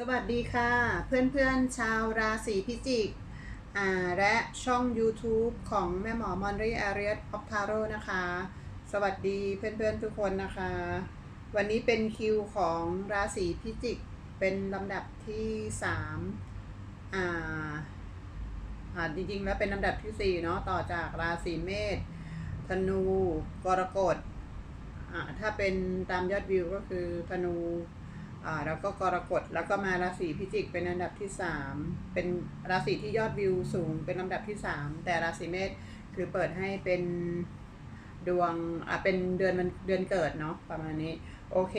สวัสดีค่ะ เพื่อนๆชาวราศีพิจิกและช่อง YouTube ของแม่หมอมอนรีอารีสออฟทาโร่นะคะ สวัสดีเพื่อนๆทุกคนนะคะ วันนี้เป็นคิวของราศีพิจิก เป็นลำดับที่3อ่าอ่าจริงๆแล้วเป็นลำดับที่ 4 เนาะต่อจากราศีเมษธนูกรกฎอ่าถ้าเป็นตามยอดวิวก็คือธนู อ่าแล้วก็กรกฎแล้วก็มาราศีพิจิกเป็นอันดับที่สามเป็นราศีที่ยอดวิวสูงเป็นลำดับที่สามแต่ราศีเมษคือเปิดให้เป็นดวงอ่าเป็นเดือนมันเดือนเกิดเนาะประมาณนี้ โอเค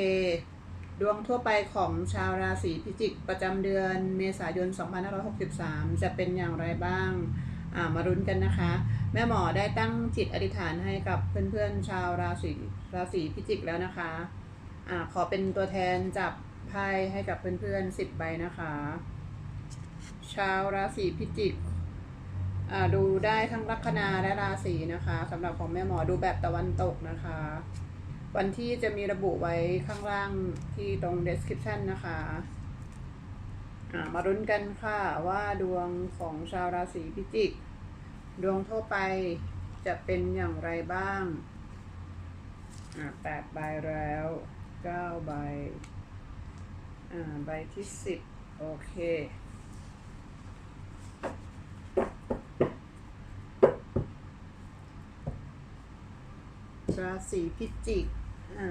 ดวงทั่วไปของชาวราศีพิจิก ประจำเดือนเมษายน 2563 จะเป็นอย่างไรบ้างอ่ามารุ้นกันนะคะ แม่หมอได้ตั้งจิตอธิษฐานให้กับเพื่อนๆชาวราศีราศีพิจิกแล้วนะคะอ่าขอเป็นตัวแทนจับ ไพ่ให้กับเพื่อนๆสิบใบนะคะ ชาวราศีพิจิกดูได้ทั้งลัคนาและราศีนะคะสำหรับของแม่หมอดูแบบตะวันตกนะคะ วันที่จะมีระบุไว้ข้างล่างที่ตรง description นะคะมารุ้นกันค่ะว่าดวงของชาวราศีพิจิก ดวงทั่วไปจะเป็นอย่างไรบ้างแปดใบแล้วเก้าใบ อ่าใบที่สิบโอเค ราศีพิจิก อ่า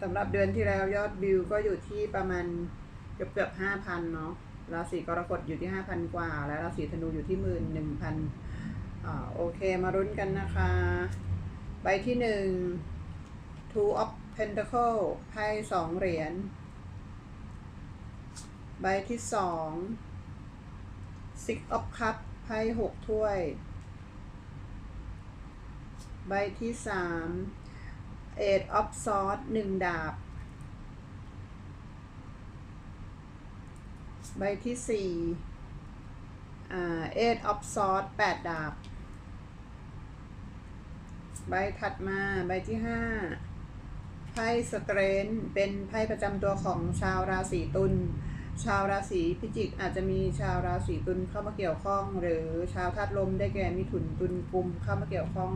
สำหรับเดือนที่แล้วยอดวิวก็อยู่ที่ประมาณเกือบเกือบห้าพันเนาะ ราศีกรกฎอยู่ที่ห้าพันกว่า และราศีธนูอยู่ที่หมื่นหนึ่งพันอ่าโอเคมารุ้นกันนะคะ ใบที่หนึ่ง two of pentacle ไพ่สองเหรียญ ใบที่สอง six of cup ไพ่หกถ้วย ใบที่สาม eight of swords หนึ่งดาบ ใบที่สี่อ่า eight of swords แปดดาบ ใบถัดมาใบที่ห้าไพ่สเตรนท์เป็นไพ่ประจำตัวของชาวราศีตุล ชาวราศีพิจิกอาจจะมีชาวราศีตุลเข้ามาเกี่ยวข้อง หรือชาวธาตุลมได้แก่มิถุนตุลกุมเข้ามาเกี่ยวข้อง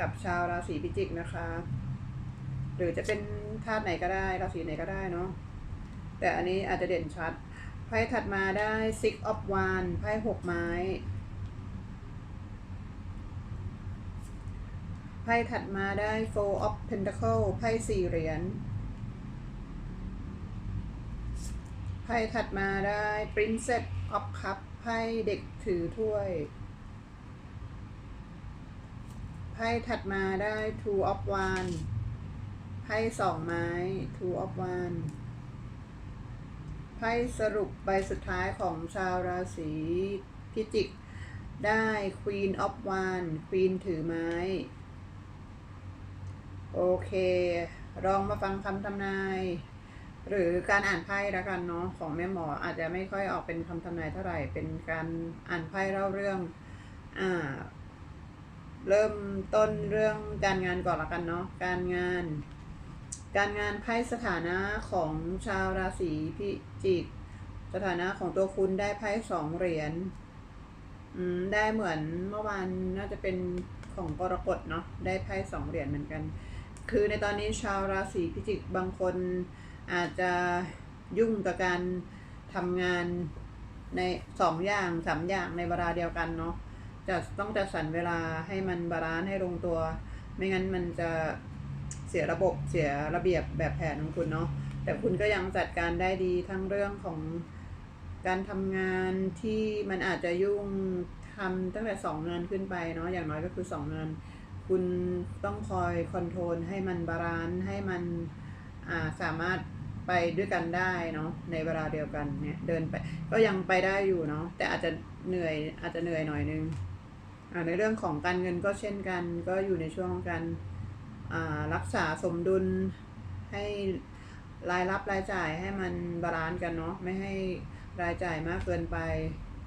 กับชาวราศีพิจิกนะคะ หรือจะเป็นธาตุไหนก็ได้ ราศีไหนก็ได้เนาะแต่อันนี้อาจจะเด่นชัดไพ่ถัดมาได้ six of wands ไพ่หกไม้ไพ่ถัดมาได้ four of pentacle ไพ่สี่เหรียญ ไพ่ถัดมาได้ princess of cup ไพ่เด็กถือถ้วย ไพ่ถัดมาได้ two of wands ไพ่สองไม้ two of wands ไพ่สรุปใบสุดท้ายของชาวราศีพิจิก ได้ queen of wands queen ถือไม้ โอเค ลองมาฟังคำทำนาย หรือการอ่านไพ่ล้วกันเนาะของแม่หมออาจจะไม่ค่อยออกเป็นคำทำนายเท่าไหร่เป็นการอ่านไพ่เล่าเรื่องอ่าเริ่มต้นเรื่องการงานก่อนละกันเนาะการงาน การงานไพ่สถานะของชาวราศีพิจิกสถานะของตัวคุณได้ไพ่สองเหรียญได้เหมือนเมื่อวานน่าจะเป็นของกรกฎเนาะได้ไพ่สองเหรียญเหมือนกัน คือในตอนนี้ชาวราศีพิจิกบางคน อาจจะยุ่งกับการทำงานในสองอย่างสามอย่างในเวลาเดียวกันเนาะจะต้องจัดสรรเวลาให้มันบาลานซ์ให้ลงตัว ไม่งั้นมันจะเสียระบบเสียระเบียบแบบแผนของคุณเนาะแต่คุณก็ยังจัดการได้ดีทั้งเรื่องของการทำงานที่มันอาจจะยุ่งทำตั้งแต่สองงานขึ้นไปเนาะอย่างน้อยก็คือสองงาน คุณต้องคอยคอนโทรลให้มันบาลานซ์ให้มันอ่าสามารถ ไปด้วยกันได้เนาะในเวลาเดียวกันเนี่ยเดินไปก็ยังไปได้อยู่เนาะแต่อาจจะเหนื่อยอาจจะเหนื่อยหน่อยนึงในเรื่องของการเงินก็เช่นกันก็อยู่ในช่วงของการรักษาสมดุลให้รายรับรายจ่ายให้มันบาลานซ์กันเนาะไม่ให้รายจ่ายมากเกินไป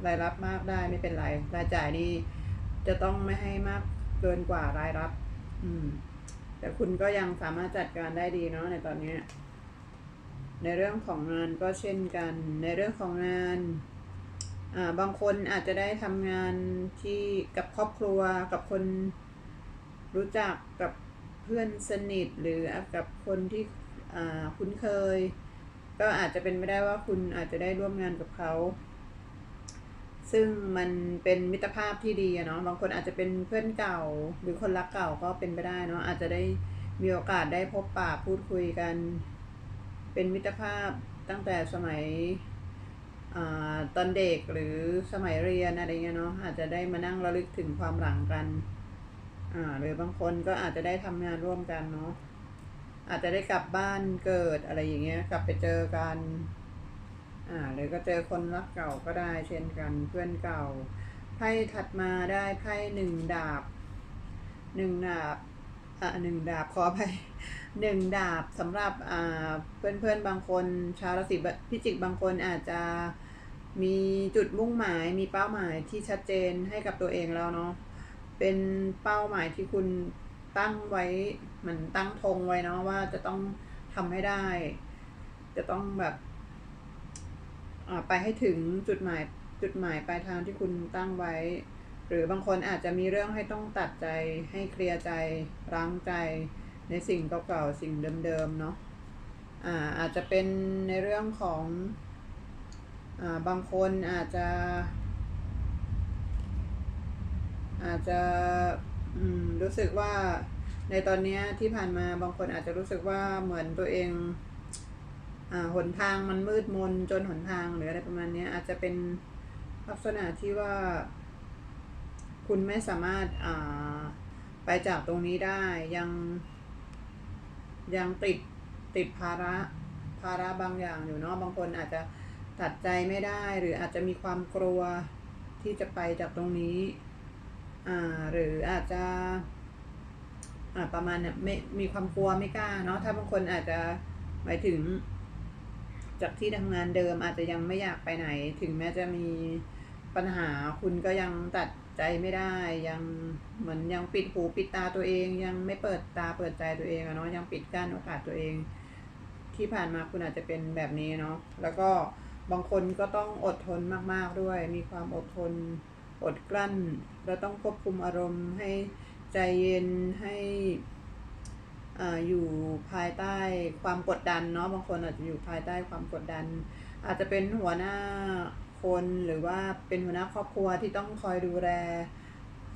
รายรับมากได้ไม่เป็นไร รายจ่ายนี่จะต้องไม่ให้มากเกินกว่ารายรับ อืม แต่คุณก็ยังสามารถจัดการได้ดีเนาะในตอนนี้ ในเรื่องของงานก็เช่นกัน ในเรื่องของงานอ่าบางคนอาจจะได้ทำงานที่กับครอบครัวกับคนรู้จักกับเพื่อนสนิทหรือกับคนที่อ่าคุ้นเคย ก็อาจจะเป็นไม่ได้ว่าคุณอาจจะได้ร่วมงานกับเขา ซึ่งมันเป็นมิตรภาพที่ดีอะเนาะบางคนอาจจะเป็นเพื่อนเก่า หรือคนรักเก่าก็เป็นไปได้เนาะอาจจะได้มีโอกาสได้พบปะพูดคุยกัน เป็นมิตรภาพตั้งแต่สมัยอตอนเด็กหรือสมัยเรียนอะไรเงี้ยเนาะอาจจะได้มานั่งระลึกถึงความหลังกันอ่าหรือบางคนก็อาจจะได้ทำงานร่วมกันเนาะอาจจะได้กลับบ้านเกิดอะไรอย่างเงี้ยกลับไปเจอกันอ่าหรือก็เจอคนรักเก่าก็ได้เช่นกันเพื่อนเก่าไพ่ถัดมาได้ไพ่หนึ่งดาบหนึ่งดาบอ่าหนึ่งดาบขออภัย หนึ่งดาบสำหรับเพื่อนๆบางคนชาวราศีพิจิกบางคนอาจจะมีจุดมุ่งหมายมีเป้าหมายที่ชัดเจนให้กับตัวเองแล้วเนาะเป็นเป้าหมายที่คุณตั้งไว้เหมือนตั้งธงไว้เนาะว่าจะต้องทำให้ได้ จะต้องแบบไปให้ถึงจุดหมายจุดหมายปลายทางที่คุณตั้งไว้ หรือบางคนอาจจะมีเรื่องให้ต้องตัดใจให้เคลียร์ใจล้างใจ ในสิ่งเก่าๆสิ่งเดิมๆเนาะอ่าอาจจะเป็นในเรื่องของอ่าบางคนอาจจะ อาจจะอืมรู้สึกว่าในตอนนี้ที่ผ่านมาบางคนอาจจะรู้สึกว่าเหมือนตัวเองอ่าหนทางมันมืดมนจนหนทางหรืออะไรประมาณนี้อาจจะเป็นลักษณะที่ว่า คุณไม่สามารถอ่าไปจากตรงนี้ได้ยัง ยังติดติดภาระภาระบางอย่างอยู่เนาะบางคนอาจจะตัดใจไม่ได้หรืออาจจะมีความกลัวที่จะไปจากตรงนี้อ่าหรืออาจจะอ่าประมาณเนี่ยไม่มีความกลัวไม่กล้าเนาะถ้าบางคนอาจจะหมายถึง จากที่ทำงานเดิมอาจจะยังไม่อยากไปไหน ถึงแม้จะมีปัญหาคุณก็ยังตัด ใจไม่ได้ยังเหมือนยังปิดหูปิดตาตัวเอง ยังไม่เปิดตาเปิดใจตัวเองอะเนาะยังปิดกั้นโอกาสตัวเอง ที่ผ่านมาคุณอาจจะเป็นแบบนี้เนาะแล้วก็บางคนก็ต้องอดทนมากๆด้วย มีความอดทนอดกลั้นแล้วต้องควบคุมอารมณ์ให้ใจเย็นให้อ่าอยู่ภายใต้ความกดดันเนาะบางคนอาจจะอยู่ภายใต้ความกดดัน อาจจะเป็นหัวหน้า คน หรือว่าเป็นหัวหน้าครอบครัวที่ต้องคอยดูแล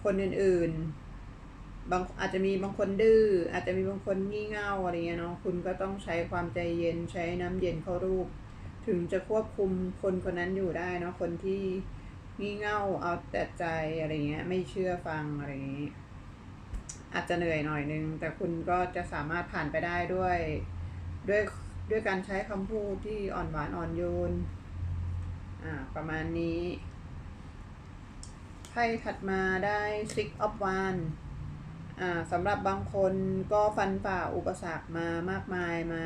คนอื่นๆ บางอาจจะมีบางคนดื้ออาจจะมีบางคนงี่เง่าอะไรเงี้ยเนาะคุณก็ต้องใช้ความใจเย็นใช้น้ำเย็นเข้ารูป ถึงจะควบคุมคนคนนั้นอยู่ได้เนาะคนที่งี่เง่าเอาแต่ใจอะไรเงี้ยไม่เชื่อฟังอะไรอย่างงี้อาจจะเหนื่อยหน่อยนึง แต่คุณก็จะสามารถผ่านไปได้ด้วยด้วยด้วยการใช้คำพูดที่อ่อนหวานอ่อนโยน อ่า ประมาณนี้ ไพ่ถัดมาได้ six of wands อ่าสำหรับบางคนก็ฟันฝ่าอุปสรรคมามากมายมา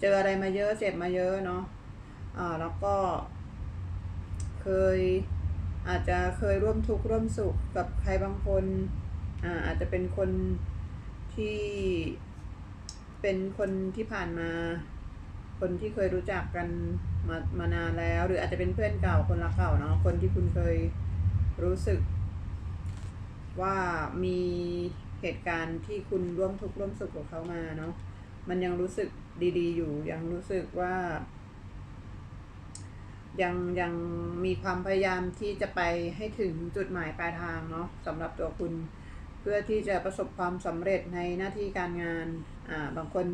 เจออะไรมาเยอะเจ็บมาเยอะเนาะอ่าแล้วก็เคยอาจจะเคยร่วมทุกข์ร่วมสุขกับใครบางคนอ่าอาจจะเป็นคนที่เป็นคนที่ผ่านมา คนที่เคยรู้จักกันมามานานแล้ว หรืออาจจะเป็นเพื่อนเก่าคนรักเก่าเนาะคนที่คุณเคยรู้สึก ว่ามีเหตุการณ์ที่คุณร่วมทุกข์ร่วมสุขกับเขามาเนาะมันยังรู้สึกดี ๆ อยู่ ยังรู้สึกว่า ยังยังมีความพยายามที่จะไปให้ถึงจุดหมายปลายทางเนาะสำหรับตัวคุณ เพื่อที่จะประสบความสำเร็จในหน้าที่การงาน อ่า บางคน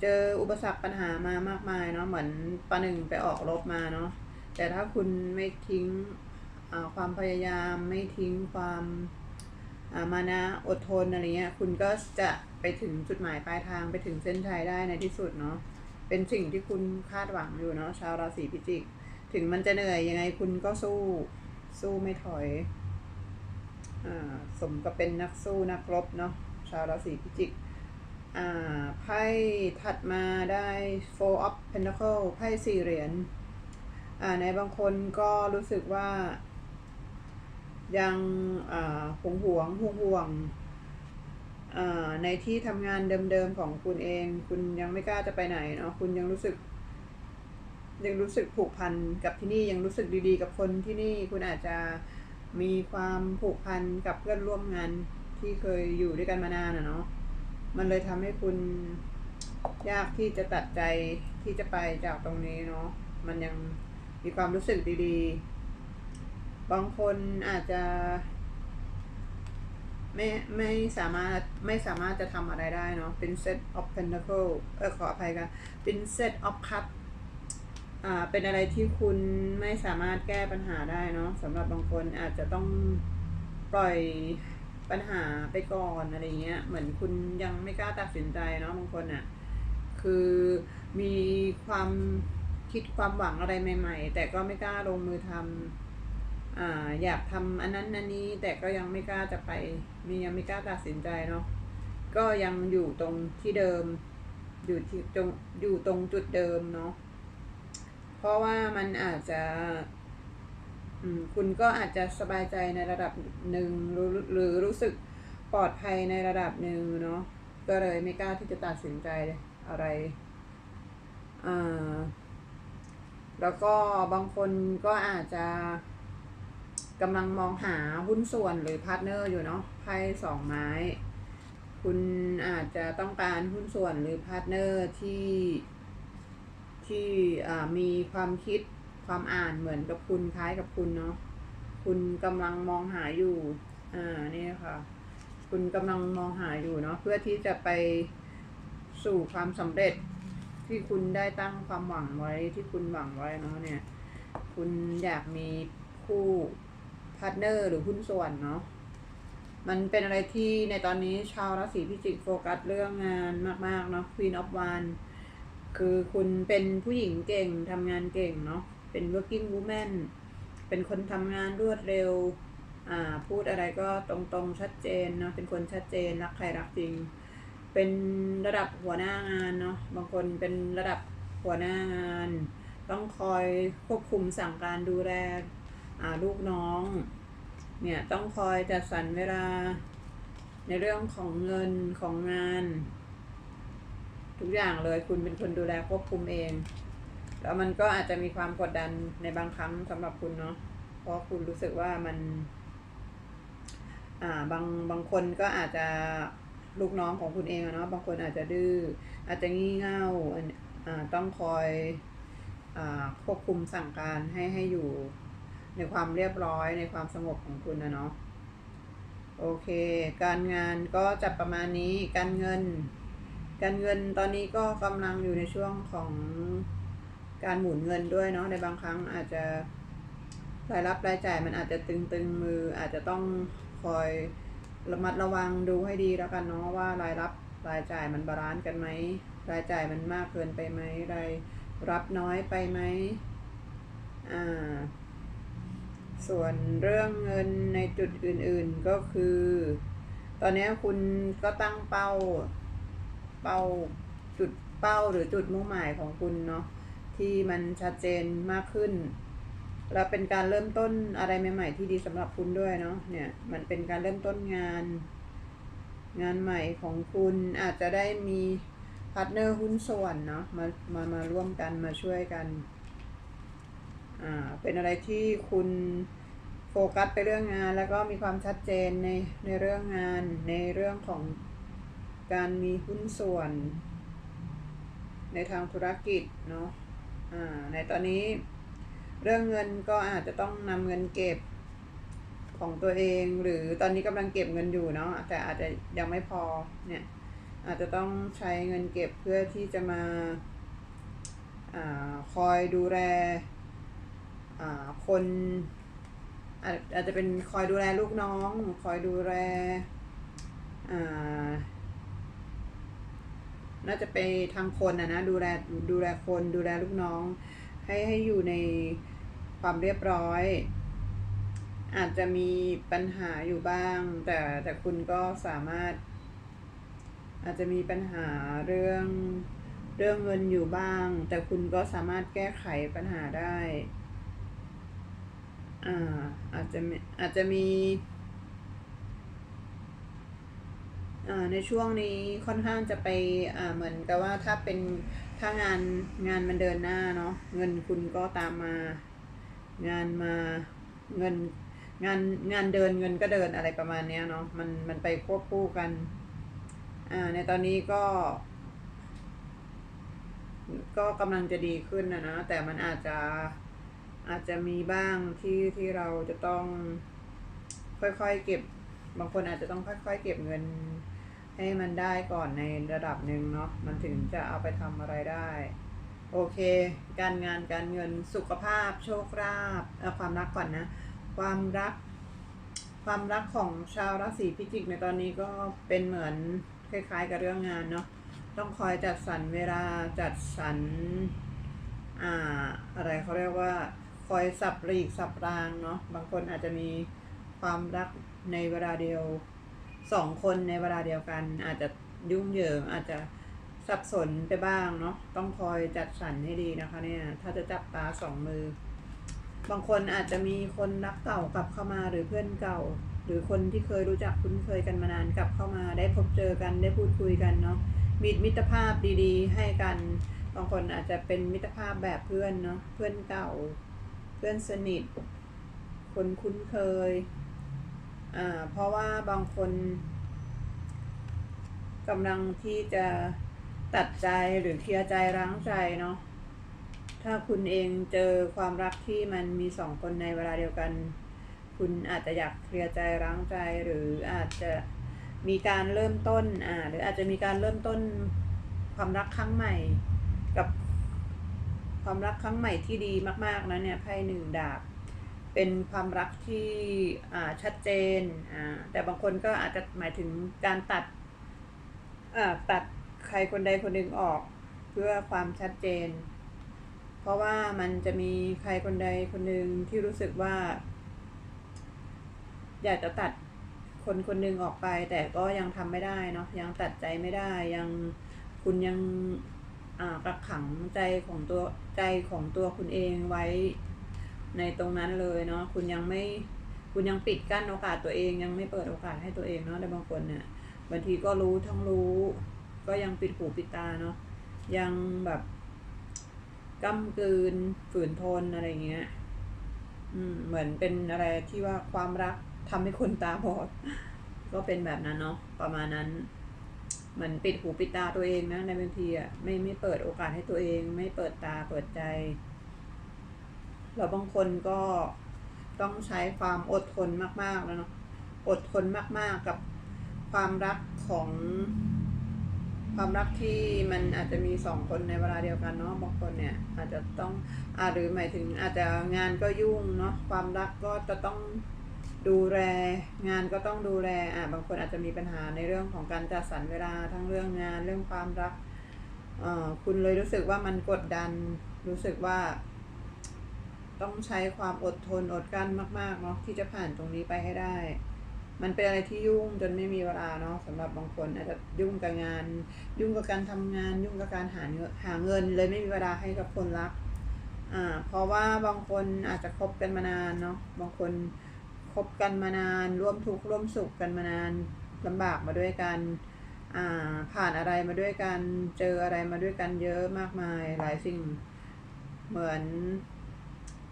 เจออุปสรรคปัญหามามากมายเนาะเหมือนประหนึ่งไปออกรบมาเนาะแต่ถ้าคุณไม่ทิ้งความพยายามไม่ทิ้งความมานะอดทนอะไรเงี้ยคุณก็จะไปถึงจุดหมายปลายทางไปถึงเส้นชัยได้ในที่สุดเนาะเป็นสิ่งที่คุณคาดหวังอยู่เนาะชาวราศีพิจิก ถึงมันจะเหนื่อยยังไงคุณก็สู้สู้ไม่ถอยอสมกับเป็นนักสู้นักรบเนาะชาวราศีพิจิก อ่าไพ่ถัดมาได้ four of pentacle ไพ่สี่เหรียญอ่าในบางคนก็รู้สึกว่า ยังหวงห่วงห่วงห่วงในที่ทำงานเดิมๆของคุณเอง คุณยังไม่กล้าจะไปไหนเนาะคุณยังรู้สึก ยังรู้สึกผูกพันกับที่นี่ยังรู้สึกดีๆ กับคนที่นี่คุณอาจจะมีความผูกพันกับเพื่อนร่วมงานที่เคยอยู่ด้วยกันมานานอะเนาะ มันเลยทำให้คุณยากที่จะตัดใจที่จะไปจากตรงนี้เนาะมันยังมีความรู้สึกดีๆ บางคนอาจจะ ไม่ไม่สามารถไม่สามารถจะทำอะไรได้เนาะเป็น set of pentacle เออขออภัยกันเป็น set of cup อ่าเป็นอะไรที่คุณไม่สามารถแก้ปัญหาได้เนาะสำหรับบางคนอาจจะต้องปล่อย ปัญหาไปก่อนอะไรเงี้ย เหมือนคุณยังไม่กล้าตัดสินใจเนาะบางคนอะ่ะ คือมีความคิดความหวังอะไรใหม่ ๆ แต่ก็ไม่กล้าลงมือทำอ่าอยากทำอันนั้นอันนี้แต่ก็ยังไม่กล้าจะไป มียังไม่กล้าตัดสินใจเนาะก็ยังอยู่ตรงที่เดิม อยู่ที่ตรงอยู่ตรงจุดเดิมเนาะเพราะว่ามันอาจจะ คุณก็อาจจะสบายใจในระดับหนึ่งหรือรู้สึกปลอดภัยในระดับหนึ่งเนาะก็เลยไม่กล้าที่จะตัดสินใจอะไรอ่าแล้วก็บางคนก็อาจจะกำลังมองหาหุ้นส่วนหรือพาร์ทเนอร์อยู่เนาะไพ่สองไม้ คุณอาจจะต้องการหุ้นส่วนหรือพาร์ทเนอร์ที่ที่มีความคิด ความอ่านเหมือนกับคุณคล้ายกับคุณเนาะคุณกำลังมองหาอยู่ อ่านี่ค่ะ คุณกำลังมองหาอยู่เนาะเพื่อที่จะไปสู่ความสำเร็จที่คุณได้ตั้งความหวังไว้ที่คุณหวังไว้เนาะเนี่ย คุณอยากมีคู่พาร์ทเนอร์หรือหุ้นส่วนเนาะมันเป็นอะไรที่ในตอนนี้ชาวราศีพิจิกโฟกัสเรื่องงานมาก ๆ เนาะ Queen of Wands คือคุณเป็นผู้หญิงเก่งทำงานเก่งเนาะ เป็น working woman เป็นคนทำงานรวดเร็วอ่าพูดอะไรก็ตรงๆ ชัดเจนเนาะ เป็นคนชัดเจน รักใครรักจริง เป็นระดับหัวหน้างานเนาะ บางคนเป็นระดับหัวหน้างาน ต้องคอยควบคุมสั่งการดูแลลูกน้อง เนี่ย ต้องคอยจัดสรรเวลาในเรื่องของเงินของงาน ทุกอย่างเลยคุณเป็นคนดูแลควบคุมเอง แล้วมันก็อาจจะมีความกดดันในบางครั้งสำหรับคุณเนาะเพราะคุณรู้สึกว่ามัน อ่าบางบางคนก็อาจจะลูกน้องของคุณเองเนาะบางคนอาจจะดื้ออาจจะงี่เง่าอ่าต้องคอยอ่าควบคุมสั่งการให้ให้อยู่ในความเรียบร้อยในความสงบของคุณนะเนาะโอเค การงานก็จะประมาณนี้การเงิน การเงินตอนนี้ก็กำลังอยู่ในช่วงของ การหมุนเงินด้วยเนาะในบางครั้งอาจจะรายรับรายจ่ายมันอาจจะตึงๆมืออาจจะต้องคอยระมัดระวังดูให้ดีแล้วกันเนาะว่ารายรับรายจ่ายมันบาลานซ์กันไหมรายจ่ายมันมากเกินไปไหมรายรับน้อยไปไหมอ่าส่วนเรื่องเงินในจุดอื่นๆก็คือ ตอนนี้คุณก็ตั้งเป้าเป้าจุดเป้าหรือจุดมุ่งหมายของคุณเนาะ ที่มันชัดเจนมากขึ้น แล้วเป็นการเริ่มต้นอะไรใหม่ๆที่ดีสำหรับคุณด้วยเนาะเนี่ยมันเป็นการเริ่มต้นงาน งานใหม่ของคุณอาจจะได้มีพาร์ทเนอร์หุ้นส่วนเนาะมามามาร่วมกันมาช่วยกันอ่าเป็นอะไรที่คุณโฟกัสไปเรื่องงาน แล้วก็มีความชัดเจนในในเรื่องงานในเรื่องของการมีหุ้นส่วน ในทางธุรกิจเนาะ อ่าในตอนนี้เรื่องเงินก็อาจจะต้องนำเงินเก็บของตัวเองหรือตอนนี้กำลังเก็บเงินอยู่เนาะแต่อาจจะยังไม่พอเนี่ยอาจจะต้องใช้เงินเก็บเพื่อที่จะมาอคอยดูแลคนอาจจะเป็นคอยดูแลลูกน้อง คอยดูแล น่าจะไปทางคนนะนะดูแลดูแลคนดูแลลูกน้อง ให้ให้อยู่ในความเรียบร้อย อาจจะมีปัญหาอยู่บ้าง แต่แต่คุณก็สามารถ อาจจะมีปัญหาเรื่องเรื่องเงินอยู่บ้าง แต่คุณก็สามารถแก้ไขปัญหาได้ อ่าอาจจะอาจจะมีอ่า ในช่วงนี้ค่อนข้างจะไปเหมือนกับว่าถ้าเป็นถ้างานงานมันเดินหน้าเนาะเงินคุณก็ตามมา งานมาเงินงานงานเดินเงินก็เดินอะไรประมาณนี้เนาะมันมันไปควบคู่กันอ่าในตอนนี้ก็ ก็กำลังจะดีขึ้นนะนะแต่มันอาจจะอาจจะมีบ้างที่ที่เราจะต้องค่อยๆเก็บ บางคนอาจจะต้องค่อย ๆ เก็บเงิน ให้มันได้ก่อนในระดับหนึ่งเนาะมันถึงจะเอาไปทำอะไรได้ โอเค การงานการเงินสุขภาพ โชคลาภเอาความรักก่อนนะ ความรัก ความรักของชาวราศีพิจิกในตอนนี้ก็เป็นเหมือนคล้าย ๆ กับเรื่องงานเนาะต้องคอยจัดสรรเวลาจัดสรรอ่าอะไรเขาเรียกว่า คอยสับหลีกสับรางเนาะบางคนอาจจะมีความรักในเวลาเดียว สองคนในเวลาเดียวกัน อาจจะยุ่งเหยิงอาจจะสับสนไปบ้างเนาะต้องคอยจัดสรรให้ดีนะคะเนี่ย ถ้าจะจับตาสองมือ บางคนอาจจะมีคนรักเก่ากลับเข้ามาหรือเพื่อนเก่า หรือคนที่เคยรู้จักคุ้นเคยกันมานานกลับเข้ามา ได้พบเจอกันได้พูดคุยกันเนาะมีมิตรภาพดีๆ ให้กัน บางคนอาจจะเป็นมิตรภาพแบบเพื่อนเนาะเพื่อนเก่า เพื่อนสนิท คนคุ้นเคย เพราะว่าบางคนกำลังที่จะตัดใจหรือเคลียร์ใจร้างใจเนาะถ้าคุณเองเจอความรักที่มันมีสองคนในเวลาเดียวกัน คุณอาจจะอยากเคลียร์ใจร้างใจหรืออาจจะมีการเริ่มต้นอ่าหรืออาจจะมีการเริ่มต้นความรักครั้งใหม่ กับความรักครั้งใหม่ที่ดีมาก ๆนะเนี่ยไพ่หนึ่งดาบ เป็นความรักที่ชัดเจน แต่บางคนก็อาจจะหมายถึงการตัดตัดใครคนใดคนหนึ่งออกเพื่อความชัดเจน เพราะว่ามันจะมีใครคนใดคนหนึ่งที่รู้สึกว่า อยากจะตัดคนคนหนึ่งออกไป แต่ก็ยังทำไม่ได้เนาะยังตัดใจไม่ได้ยังคุณยังกักขังใจของตัวใจของตัวคุณเองไว้ ในตรงนั้นเลยเนาะคุณยังไม่คุณยังปิดกั้นโอกาสตัวเองยังไม่เปิดโอกาสให้ตัวเองเนาะแต่บางคนเนี่ยบางทีก็รู้ทั้งรู้ ก็ยังปิดหูปิดตาเนาะยังแบบก้ำกืนฝืนทนอะไรเงี้ยอืมเหมือนเป็นอะไรที่ว่าความรักทำให้คนตาบอด ก็เป็นแบบนั้นเนาะประมาณนั้นเหมือนปิดหูปิดตาตัวเองนะในบางทีอะไม่ไม่เปิดโอกาสให้ตัวเอง ไม่เปิดตาเปิดใจ แล้วบางคนก็ต้องใช้ความอดทนมากๆแล้วเนาะอดทนมากๆกับความรักของความรักที่มันอาจจะมีสองคนในเวลาเดียวกันเนาะบางคนเนี่ยอาจจะต้องอาหรือหมายถึงอาจจะงานก็ยุ่งเนาะความรักก็จะต้องดูแลงานก็ต้องดูแลอ่าบางคนอาจจะมีปัญหาในเรื่องของการจัดสรรเวลาทั้งเรื่องงานเรื่องความรักเอ่อคุณเลยรู้สึกว่ามันกดดันรู้สึกว่า ต้องใช้ความอดทนอดกั้นมากๆเนาะที่จะผ่านตรงนี้ไปให้ได้ มันเป็นอะไรที่ยุ่งจนไม่มีเวลาเนาะสำหรับบางคนอาจจะยุ่งกับงาน ยุ่งกับการทำงาน ยุ่งกับการหาเงินหาเงิน เลยไม่มีเวลาให้กับคนรักอ่าเพราะว่าบางคนอาจจะคบกันมานานเนาะบางคนคบกันมานานร่วมทุกข์ร่วมสุขกันมานานลำบากมาด้วยกันอ่าผ่านอะไรมาด้วยกันเจออะไรมาด้วยกันเยอะมากมายหลายสิ่งเหมือน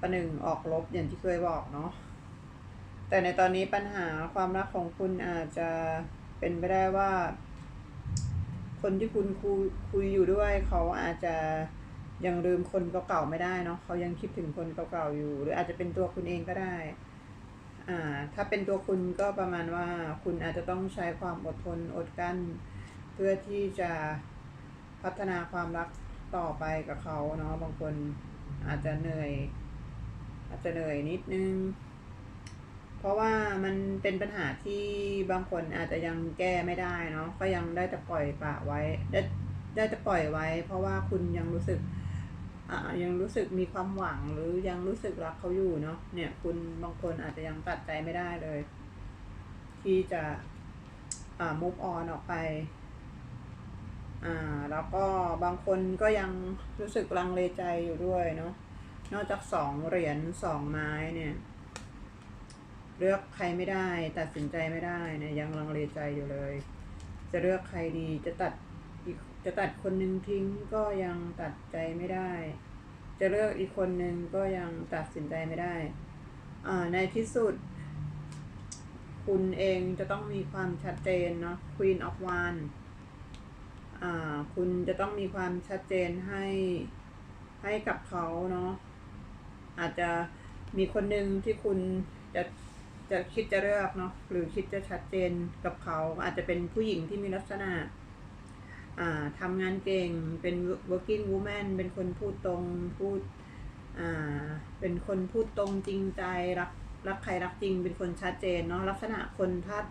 ประหนึ่งออกรบอย่างที่เคยบอกเนาะแต่ในตอนนี้ปัญหาความรักของคุณอาจจะเป็นไปได้ว่า คนที่คุณคุยคุยอยู่ด้วยเขาอาจจะยังลืมคนเก่าๆไม่ได้เนาะเขายังคิดถึงคนเก่าๆอยู่ หรืออาจจะเป็นตัวคุณเองก็ได้อ่าถ้าเป็นตัวคุณก็ประมาณว่าคุณอาจจะต้องใช้ความอดทนอดกั้น เพื่อที่จะพัฒนาความรักต่อไปกับเขาเนาะบางคนอาจจะเหนื่อย อาจจะเหนื่อยนิดนึง เพราะว่ามันเป็นปัญหาที่บางคนอาจจะยังแก้ไม่ได้เนาะก็ยังได้แต่ปล่อยปะไว้ ได้ได้แต่ปล่อยไว้ เพราะว่าคุณยังรู้สึกอ่ายังรู้สึกมีความหวังหรือยังรู้สึกรักเขาอยู่เนาะเนี่ย คุณบางคนอาจจะยังตัดใจไม่ได้เลย ที่จะอ่า move on ออกไปอ่าแล้วก็บางคนก็ยังรู้สึกลังเลใจอยู่ด้วยเนาะ นอกจากสองเหรียญสองไม้เนี่ย เลือกใครไม่ได้ ตัดสินใจไม่ได้เนี่ยยังลังเลใจอยู่เลย จะเลือกใครดีจะตัดจะตัดคนหนึ่งทิ้งก็ยังตัดใจไม่ได้ จะเลือกอีกคนหนึ่งก็ยังตัดสินใจไม่ได้อ่าในที่สุด คุณเองจะต้องมีความชัดเจนเนาะ Queen of Wands อ่าคุณจะต้องมีความชัดเจนให้ให้กับเขาเนาะ อาจจะมีคนหนึ่งที่คุณจะจะคิดจะเลือกเนาะหรือคิดจะชัดเจนกับเขาอาจจะเป็นผู้หญิงที่มีลักษณะอ่าทำงานเก่งเป็น working woman เป็นคนพูดตรงพูดเป็นคนพูดตรงจริงใจรักรักใครรักจริง เป็นคนชัดเจนเนาะลักษณะคนธาตุ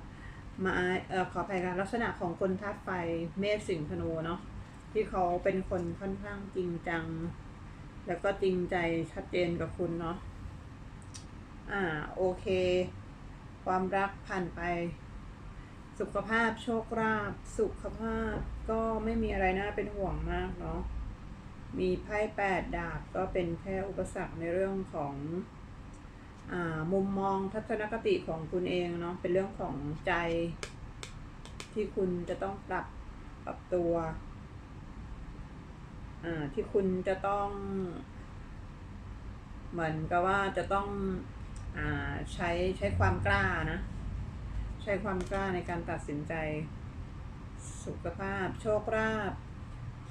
มาเอ่อขออภัยค่ะลักษณะของคนธาตุไฟเมษสิงห์ธนูเนาะที่เขาเป็นคนค่อนข้างจริงจัง แล้วก็จริงใจชัดเจนกับคุณเนาะ อ่า โอเค ความรักผ่านไป สุขภาพโชคลาภสุขภาพก็ไม่มีอะไรน่าเป็นห่วงมากเนาะ มีไพ่แปดดาบก็เป็นแค่อุปสรรคในเรื่องของอ่ามุมมองทัศนคติของคุณเองเนาะเป็นเรื่องของใจที่คุณจะต้องปรับปรับตัว ที่คุณจะต้อง เหมือนกับว่าจะต้องอ่าใช้ใช้ความกล้านะ ใช้ความกล้าในการตัดสินใจ สุขภาพ โชคลาภ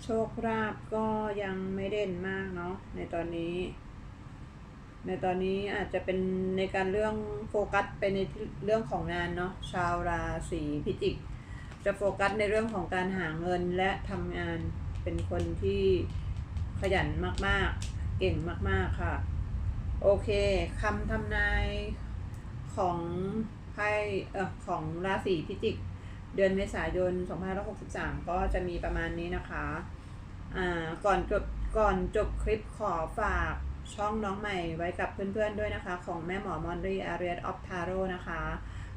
โชคลาภก็ยังไม่เด่นมากเนาะในตอนนี้ ในตอนนี้อาจจะเป็นในการเรื่องโฟกัสไปในเรื่องของงานเนาะชาวราศีพิจิก จะโฟกัสในเรื่องของการหาเงินและทำงาน เป็นคนที่ขยันมากๆ เก่งมากๆค่ะ โอเคคำทำนายของไพ่เอ่อของราศีพิจิก เดือนเมษายน 2563 ก็จะมีประมาณนี้นะคะอ่าก่อนจบก่อนจบคลิปขอฝากช่องน้องใหม่ไว้กับเพื่อนๆด้วยนะคะ ของแม่หมอมอนรีอารียออฟทาโร่นะคะ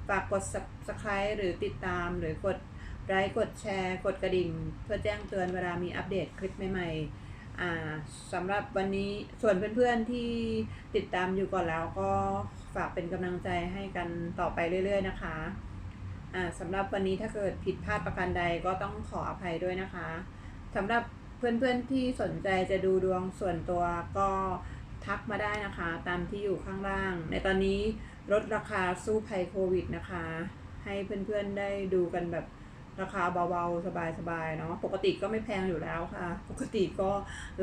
ฝากกด subscribe หรือติดตามหรือกด ไลค์กดแชร์ กดกระดิ่ง เพื่อแจ้งเตือนเวลามีอัปเดตคลิปใหม่ๆอ่าสำหรับวันนี้ส่วนเพื่อนๆที่ติดตามอยู่ก่อนแล้วก็ฝากเป็นกำลังใจให้กันต่อไปเรื่อย ๆ นะคะอ่าสำหรับวันนี้ถ้าเกิดผิดพลาดประการใดก็ต้องขออภัยด้วยนะคะสำหรับเพื่อนๆที่สนใจจะดูดวงส่วนตัวก็ทักมาได้นะคะ ตามที่อยู่ข้างล่าง ในตอนนี้ลดราคาสู้ภัยโควิดนะคะ ให้เพื่อนๆได้ดูกันแบบ ราคาเบาๆ สบายๆ เนาะ ปกติก็ไม่แพงอยู่แล้วค่ะ ปกติก็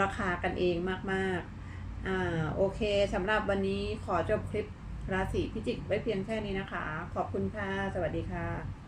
ราคากันเองมากๆ อ่า โอเคสำหรับวันนี้ขอจบคลิปราศีพิจิกไว้เพียงแค่นี้นะคะ ขอบคุณค่ะ สวัสดีค่ะ